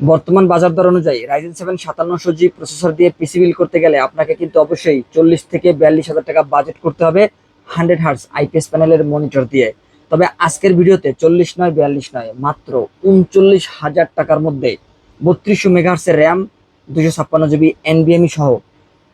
বর্তমান বাজার দর অনুযায়ী রাইজেন সেভেন সাতান্নশো জি প্রসেসর দিয়ে পিসি বিল করতে গেলে আপনাকে কিন্তু অবশ্যই চল্লিশ থেকে বিয়াল্লিশ হাজার টাকা বাজেট করতে হবে হান্ড্রেড হার্স আইপিএস প্যানেলের মনিটর দিয়ে। তবে আজকের ভিডিওতে চল্লিশ নয়, বিয়াল্লিশ নয়, মাত্র উনচল্লিশ হাজার টাকার মধ্যে বত্রিশশো মেগাহার্সের র্যাম দুশো ছাপ্পান্ন জিবি এনবিএমই সহ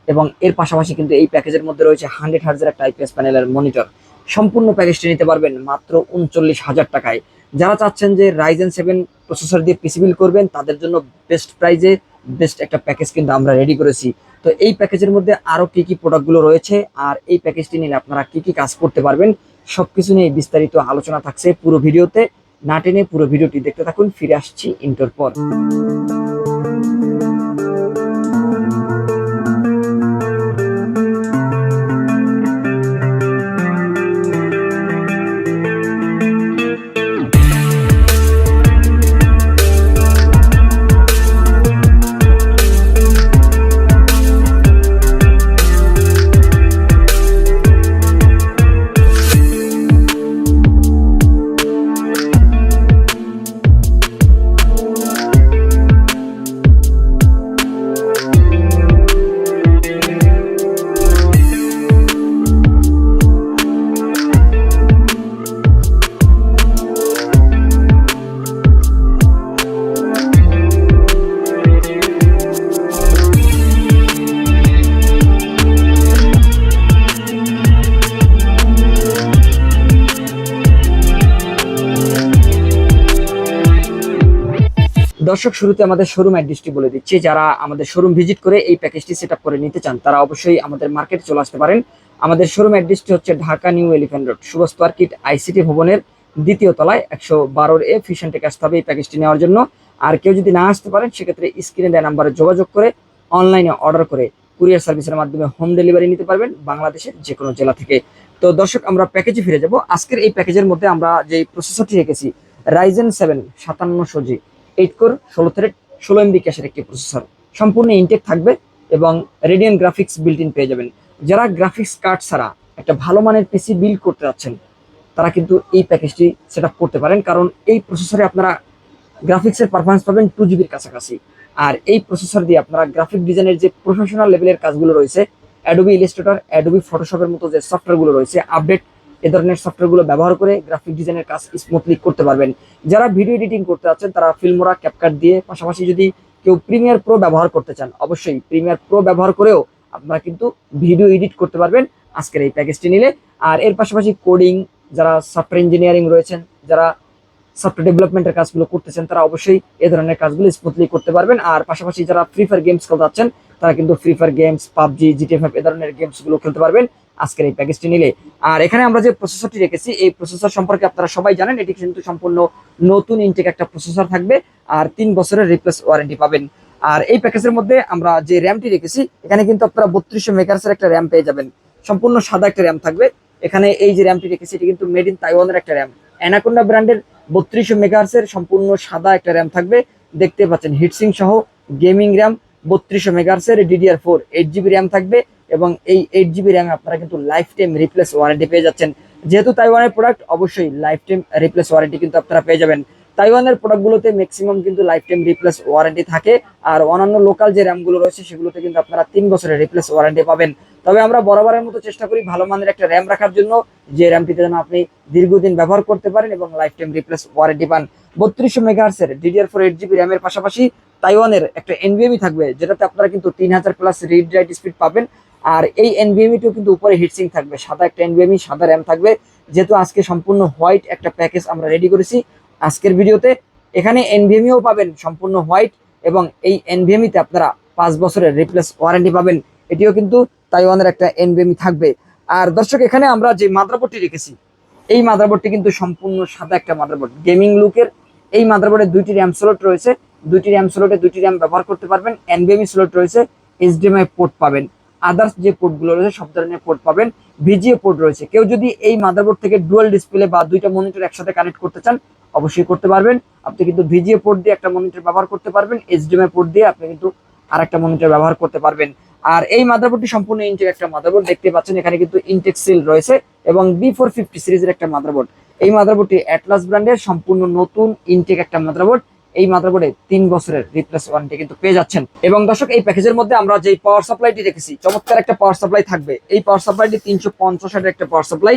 এবং এর পাশাপাশি কিন্তু এই প্যাকেজের মধ্যে রয়েছে হান্ড্রেড হার্জের একটা আইপিএস প্যানেলের মনিটর সম্পূর্ণ প্যাকেজটি নিতে পারবেন মাত্র উনচল্লিশ হাজার টাকায়। যারা চাচ্ছেন যে রাইজেন সেভেন প্রসেসর দিয়ে পিসি বিল করবেন, তাদের জন্য বেস্ট প্রাইজে বেস্ট একটা প্যাকেজ কিন্তু আমরা রেডি করেছি। তো এই প্যাকেজের মধ্যে আরও কী কী প্রোডাক্টগুলো রয়েছে, আর এই প্যাকেজটি নিলে আপনারা কি কি কাজ করতে পারবেন সব কিছু নিয়ে বিস্তারিত আলোচনা থাকছে পুরো ভিডিওতে। না টেনে পুরো ভিডিওটি দেখতে থাকুন, ফিরে আসছি ইন্টার পর। দর্শক শুরুতে আমাদের শোরুম অ্যাড্রেসটি বলে দিচ্ছি। যারা আমাদের শোরুম ভিজিট করে এই প্যাকেজটি সেট করে নিতে চান, তারা অবশ্যই আমাদের মার্কেটে চলে আসতে পারেন। আমাদের শোরুম অ্যাড্রেসটি হচ্ছে Dhaka new elephant road Subastu market ICT ভবনের দ্বিতীয় তলায় একশো বারোর এ ফিশন থেকে আসতে হবে এই প্যাকেজটি নেওয়ার জন্য। আর কেউ যদি না আসতে পারেন, সেক্ষেত্রে স্ক্রিনে দেওয়া নাম্বারে যোগাযোগ করে অনলাইনে অর্ডার করে কুরিয়ার সার্ভিসের মাধ্যমে হোম ডেলিভারি নিতে পারবেন বাংলাদেশের যে কোনো জেলা থেকে। তো দর্শক, আমরা প্যাকেজে ফিরে যাব। আজকের এই প্যাকেজের মধ্যে আমরা যে প্রসেসরটি রেখেছি রাইজেন সেভেন সাতান্নশো জি এইট কোর ষোলো থ্রেড ষোলো এমবি ক্যাশের একটি প্রসেসর সম্পূর্ণ ইনটেক থাকবে এবং রেডিয়ান গ্রাফিক্স বিল্ট ইন পেয়ে যাবেন। যারা গ্রাফিক্স কার্ড ছাড়া একটা ভালো মানের পিসি বিল্ড করতে যাচ্ছেন, তারা কিন্তু এই প্যাকেজটি সেট করতে পারেন। কারণ এই প্রসেসরে আপনারা গ্রাফিক্সের পারফরমেন্স পাবেন টু জিবির কাছাকাছি। আর এই প্রসেসর দিয়ে আপনারা গ্রাফিক ডিজাইনের যে প্রফেশনাল লেভেলের কাজগুলো রয়েছে অ্যাডোবি ইলিস্ট্রেটর অ্যাডোবি ফটোশপের মতো যে সফটওয়্যারগুলো রয়েছে আপডেট এ ধরনের সফটওয়্যারগুলো ব্যবহার করে গ্রাফিক ডিজাইনের কাজ স্মুথলি করতে পারবেন। যারা ভিডিও এডিটিং করতে যাচ্ছেন তারা ফিল্মোরা ক্যাপকাট দিয়ে পাশাপাশি যদি কেউ প্রিমিয়ার প্রো ব্যবহার করতে চান, অবশ্যই প্রিমিয়ার প্রো ব্যবহার করেও আপনারা কিন্তু ভিডিও এডিট করতে পারবেন। আজকের এই প্যাকেজটি নিলে। আর এর পাশাপাশি কোডিং যারা সফটওয়্যার ইঞ্জিনিয়ারিং রয়েছেন, যারা সফটওয়্যার ডেভেলপমেন্টের কাজগুলো করতেছেন, তারা অবশ্যই এ ধরনের কাজগুলো স্মুথলি করতে পারবেন। আর পাশাপাশি যারা ফ্রি ফায়ার গেমস খেলতে যাচ্ছেন তারা কিন্তু free fire games PUBG GTF এ ধরনের গেমসগুলো খেলতে পারবেন। আজকের এই প্যাকেজটি নিলে। আর এখানে আমরা যে প্রসেসরটি রেখেছি, এই প্রসেসর সম্পর্কে আপনারা সবাই জানেন, এটি কিন্তু সম্পূর্ণ নতুন ইনটেক একটা প্রসেসর থাকবে আর তিন বছরের রিপ্লেস ওয়ারেন্টি পাবেন। আর এই প্যাকেজের মধ্যে আমরা যে র্যামটি রেখেছি, এখানে কিন্তু আপনারা বত্রিশশো মেগাহার্সের একটা র্যাম পেয়ে যাবেন। সম্পূর্ণ সাদা একটা র্যাম থাকবে। এখানে এই যে র্যামটি রেখেছি, এটি কিন্তু মেড ইন তাইওয়ানের একটা র্যাম অ্যানাকোন্ডা ব্র্যান্ডের বত্রিশশো মেগাহার্সের সম্পূর্ণ সাদা একটা র্যাম থাকবে। দেখতে পাচ্ছেন হিটসিং সহ গেমিং র্যাম বত্রিশশো মেগার্সের DDR four eight GB RAM থাকবে। এবং এই এইট জিবি র্যাম আপনারা কিন্তু লাইফ টাইম রিপ্লেস ওয়ারেন্টি পেয়ে যাচ্ছেন। যেহেতু তাইওয়ানের প্রোডাক্ট অবশ্যই লাইফ টাইম রিপ্লেস ওয়ারেন্টি কিন্তু আপনারা পেয়ে যাবেন। তাইওয়ানের প্রোডাক্টগুলোতে ম্যাক্সিমাম কিন্তু লাইফ টাইম রিপ্লেস ওয়ারেন্টি থাকে আর অন্যান্য লোকাল যে র্যামগুলো রয়েছে সেগুলোতে কিন্তু আপনারা তিন বছরের রিপ্লেস ওয়ারেন্টি পাবেন। তবে আমরা বরাবরের মতো চেষ্টা করি ভালো মানের একটা র্যাম রাখার জন্য, যে র্যামটিতে যেন আপনি দীর্ঘদিন ব্যবহার করতে পারেন এবং লাইফ টাইম রিপ্লেস ওয়ারেন্টি পান। বত্রিশশো মেগাহার্সের ডিডিআর ফোর এইট জিবি র্যামের পাশাপাশি তাইওয়ানের একটা এনভিএমই থাকবে, যেটাতে আপনারা কিন্তু তিন হাজার প্লাস রিড রাইট স্পিড পাবেন। আর এই এনভিএমইটিও কিন্তু উপরে হিটসিং থাকবে। সাদা একটা এনভিএমই সাদা র্যাম থাকবে। যেহেতু আজকে সম্পূর্ণ হোয়াইট একটা প্যাকেজ আমরা রেডি করেছি আজকের ভিডিওতে। এখানে এনভিএমইও পাবেন সম্পূর্ণ হোয়াইট এবং এই এনভিএমইতে আপনারা পাঁচ বছরের রিপ্লেস ওয়ারেন্টি পাবেন। এটিও কিন্তু তাইওয়ানের একটা এনভিএমই থাকবে। আর দর্শক, এখানে আমরা যে মাদ্রাবোর্ডটি রেখেছি, এই মাদারবোর্ডটি কিন্তু সম্পূর্ণ সাদা একটা মাদারবোর্ড। গেমিং লুকের এই মাদারবোর্ডে দুইটি র্যাম স্লট রয়েছে। দুইটি র্যাম স্লটে দুইটি র্যাম ব্যবহার করতে পারবেন। এনভিএমই স্লট রয়েছে। এইচডিএমআই পোর্ট পাবেন। আদার্স যে পোর্টগুলো রয়েছে, সব ধরনের পোর্ট পাবেন। ভিজিও পোর্ট রয়েছে। কেউ যদি এই মাদারবোর্ড থেকে ডুয়াল ডিসপ্লে বা দুইটা মনিটর একসাথে কানেক্ট করতে চান, অবশ্যই করতে পারবেন। আপনি কিন্তু ভিজিও পোর্ট দিয়ে একটা মনিটর ব্যবহার করতে পারবেন। এইচডিএমআই পোর্ট দিয়ে আপনি কিন্তু আর একটা মনিটর ব্যবহার করতে পারবেন। আর এই মাদারবোর্ডটি সম্পূর্ণ ইনটেক একটা মাদারবোর্ড দেখতে পাচ্ছেন এখানে কিন্তু ইনটেক সিল রয়েছে এবং বি ফোর ফিফটি সিরিজের একটা মাদারবোর্ড এই মাদারবোর্ডটি অ্যাটলাস ব্র্যান্ডের সম্পূর্ণ নতুন ইনটেক একটা মাদারবোর্ড এই মাদারবোর্ডে তিন বছরের রিপ্লেস ওয়ারেন্টি কিন্তু পেয়ে যাচ্ছেন। এবং দর্শক, এই প্যাকেজের মধ্যে আমরা যে পাওয়ার সাপ্লাইটি রেখেছি চমৎকার একটা পাওয়ার সাপ্লাই থাকবে। এই পাওয়ার সাপ্লাইটি তিনশো পঞ্চাশ একটা পাওয়ার সাপ্লাই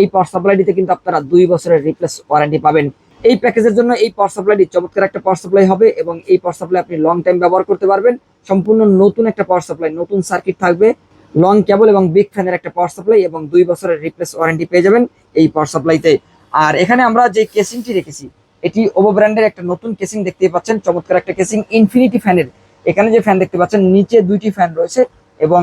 এই পাওয়ার সাপ্লাইটিতে কিন্তু আপনারা দুই বছরের রিপ্লেস ওয়ারেন্টি পাবেন। এই প্যাকেজের জন্য এই পাওয়ার সাপ্লাইটি চমৎকার একটা পাওয়ার সাপ্লাই হবে এবং এই পাওয়ার সাপ্লাই আপনি লং টাইম ব্যবহার করতে পারবেন। সম্পূর্ণ নতুন একটা পাওয়ার সাপ্লাই নতুন সার্কিট থাকবে। লং কেবল এবং বিগ ফ্যানের একটা পাওয়ার সাপ্লাই এবং দুই বছরের রিপ্লেস ওয়ারেন্টি পেয়ে যাবেন এই পাওয়ার সাপ্লাইতে আর এখানে আমরা যে কেসিংটি রেখেছি এটি ওভো ব্র্যান্ডের একটা নতুন কেসিং দেখতে পাচ্ছেন, চমৎকার একটা কেসিং ইনফিনিটি ফ্যানের এখানে যে ফ্যান দেখতে পাচ্ছেন, নিচে দুইটি ফ্যান রয়েছে এবং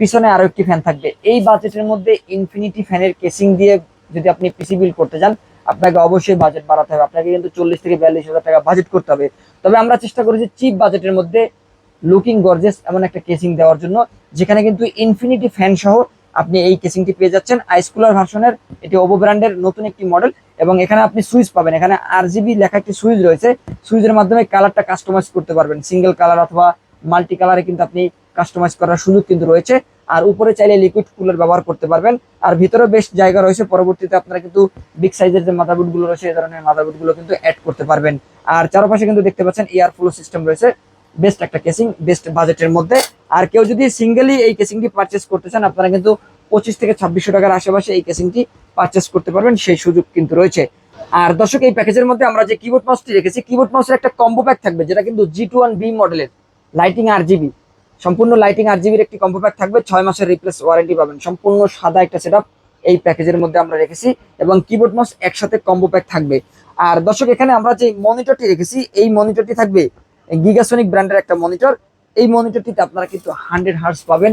পিছনে আরও একটি ফ্যান থাকবে। এই বাজেটের মধ্যে ইনফিনিটি ফ্যানের কেসিং দিয়ে যদি আপনি পিসি বিল করতে যান আপনাকে অবশ্যই বাজেট বাড়াতে হবে। আপনাকে কিন্তু চল্লিশ থেকে বিয়াল্লিশ হাজার টাকা বাজেট করতে হবে। তবে আমরা চেষ্টা করেছি চিপ বাজেটের মধ্যে লুকিং গর্জেস এমন একটা কেসিং দেওয়ার জন্য, যেখানে কিন্তু ইনফিনিটি ফ্যান সহ আপনি এই কেসিংটি পেয়ে যাচ্ছেন। আইসকুলার ভার্সনের এটি ওভো ব্র্যান্ডের নতুন একটি মডেল এবং এখানে আপনি সুইচ পাবেন। এখানে আর লেখা একটি সুইচ রয়েছে। সুইচের মাধ্যমে কালারটা কাস্টমাইজ করতে পারবেন। সিঙ্গেল কালার অথবা মাল্টি কালারে কিন্তু আপনি কাস্টমাইজ করার সুযোগ কিন্তু রয়েছে। আর উপরে চাইলে লিকুইড কুলার ব্যবহার করতে পারবেন। আর ভিতরে বেশ জায়গা রয়েছে। পরবর্তীতে আপনারা কিন্তু বিগ সাইজের যে মাদারবোর্ডগুলো রয়েছে এই ধরনের মাদারবোর্ডগুলো কিন্তু অ্যাড করতে পারবেন। আর চারপাশে কিন্তু দেখতে পাচ্ছেন এয়ার ফ্লো সিস্টেম রয়েছে। বেস্ট একটা কেসিং বেস্ট বাজেটের মধ্যে। আর কেউ যদি সিঙ্গেলি এই কেসিংটি পারচেস করতে চান, আপনারা কিন্তু পঁচিশ থেকে ছাব্বিশশো টাকার আশেপাশে এই কেসিংটি পারচেস করতে পারবেন, সেই সুযোগ কিন্তু রয়েছে। আর দর্শক, এই প্যাকেজের মধ্যে আমরা যে কিবোর্ড মাউসটি রেখেছি কিবোর্ড মাউসের একটা কম্বো প্যাক থাকবে, যেটা কিন্তু জি টু ওয়ান বি মডেলের লাইটিং আর জিবি সম্পূর্ণ লাইটিং আর জিবির একটি কম্বো প্যাক থাকবে, ছয় মাসের রিপ্লেস ওয়ারেন্টি পাবেন। সম্পূর্ণ সাদা একটা সেটআপ এই প্যাকেজের মধ্যে আমরা রেখেছি এবং কিবোর্ড মাউস একসাথে কম্বো প্যাক থাকবে। আর দর্শক, এখানে আমরা যে মনিটরটি রেখেছি, এই মনিটরটি থাকবে গিগাসনিক ব্র্যান্ডের একটা মনিটর এই মনিটরটিতে আপনারা কিন্তু হান্ড্রেড হার্স পাবেন।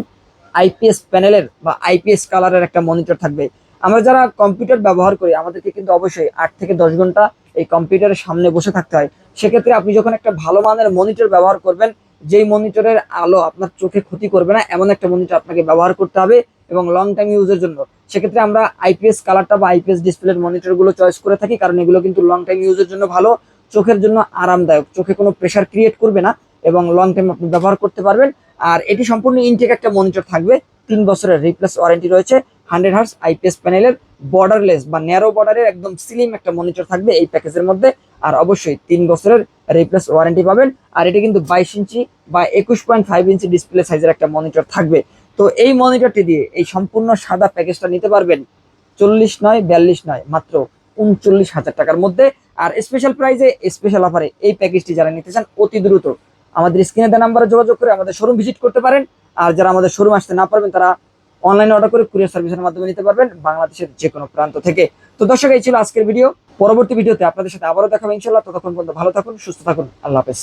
আইপিএস প্যানেলের বা আইপিএস কালারের একটা মনিটর থাকবে। আমরা যারা কম্পিউটার ব্যবহার করি, আমাদেরকে কিন্তু অবশ্যই আট থেকে দশ ঘণ্টা এই কম্পিউটারের সামনে বসে থাকতে হয়। সেক্ষেত্রে আপনি যখন একটা ভালো মানের মনিটর ব্যবহার করবেন, যেই মনিটরের আলো আপনার চোখে ক্ষতি করবে না, এমন একটা মনিটর আপনাকে ব্যবহার করতে হবে এবং লং টাইম ইউজের জন্য। সেক্ষেত্রে আমরা আইপিএস কালারটা বা আইপিএস ডিসপ্লের মনিটরগুলো চয়েস করে থাকি, কারণ এগুলো কিন্তু লং টাইম ইউজের জন্য ভালো। চোখের জন্য আরামদায়ক, চোখে কোনো প্রেশার ক্রিয়েট করবে না এবং লং টাইম আপনি ব্যবহার করতে পারবেন। আর এটি সম্পূর্ণ ইনটেক একটা মনিটর থাকবে। তিন বছরের রিপ্লেস ওয়ারেন্টি রয়েছে। হান্ড্রেড হার্স আইপিএস প্যানেলের বর্ডারলেস বা ন্যারো বর্ডারের একদম স্লিম একটা মনিটর থাকবে এই প্যাকেজের মধ্যে। আর অবশ্যই তিন বছরের রিপ্লেস ওয়ারেন্টি পাবেন। আর এটি কিন্তু বাইশ ইঞ্চি বা একুশ পয়েন্ট ফাইভ ইঞ্চি ডিসপ্লে সাইজের একটা মনিটর থাকবে। তো এই মনিটরটি দিয়ে এই সম্পূর্ণ সাদা প্যাকেজটা নিতে পারবেন চল্লিশ নয়, বিয়াল্লিশ নয়, মাত্র উনচল্লিশ হাজার টাকার মধ্যে। আর স্পেশাল প্রাইজে স্পেশাল অফারে এই প্যাকেজটি যারা নিতে চান, অতি দ্রুত আমাদের স্ক্রিনে দেওয়া নাম্বারে যোগাযোগ করে আমাদের শোরুম ভিজিট করতে পারেন। আর যারা আমাদের শোরুম আসতে না পারবেন, তারা অনলাইনে অর্ডার করে কুরিয়ার সার্ভিসের মাধ্যমে নিতে পারবেন বাংলাদেশের যে কোনো প্রান্ত থেকে। তো দর্শক, এই ছিল আজকের ভিডিও পরবর্তী ভিডিওতে আপনাদের সাথে আবারও দেখাবো ইনশাল্লাহ ততক্ষণ পর্যন্ত ভালো থাকুন, সুস্থ থাকুন। আল্লাহ হাফেজ।